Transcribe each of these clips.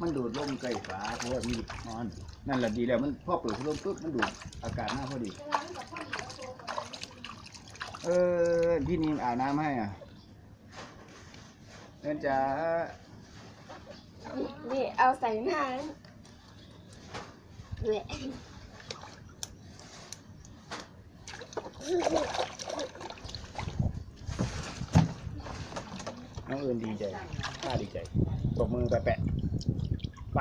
มันดูดลมใส่ฝาเพราะว่ามีนอน นั่นแหละดีแล้วมันพอเปิดพัดลมปุ๊บมันดูดอากาศหน้าพอดี เออพี่นิมอาบน้ำให้อะเดินจ้านี่เอาใส่หน้าเละน้องเอิญดีใจป้าดีใจตบมือไปแไป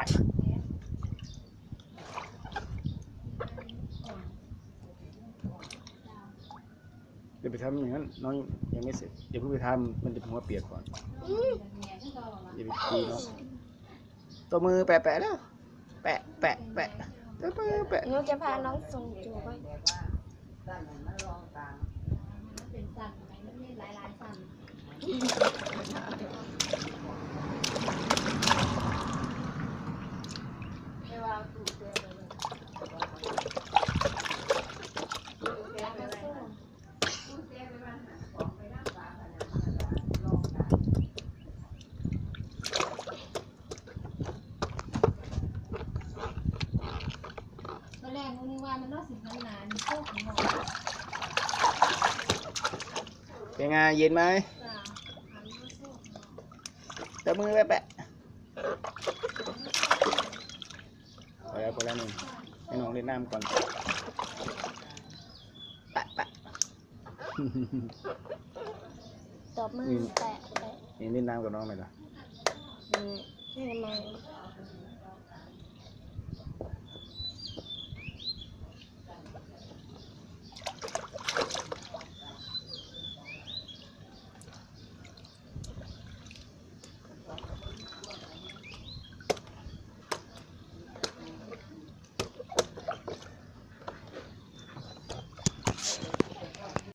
เดี๋ยวไปทำอย่างนั้น น้องยังไม่เสร็จอย่าเพิ่งไปทำมันจะหัวเปียกก่อนอย่าไปตีน้องตบมือแปะแปะแล้วแปะแปะแปะตบมือแปะหนูจะพาน้องส่งจูบไป เป็นสั่นไหมมันมีหลายๆสั่น ตอน แรกนึกว่ามันรอดสิบนานๆโคของหมอเป็นไงเย็นไหมจ้าหันมาโซ่ตบมือแปะแปะพอแล้วพอแล้ว หนึ่งให้น้องเล่นน้ำก่อนแปะแปะ ตบมือแตะแตะนี่เล่นน้ำกับน้องไหมล่ะ อืมให้ทำไม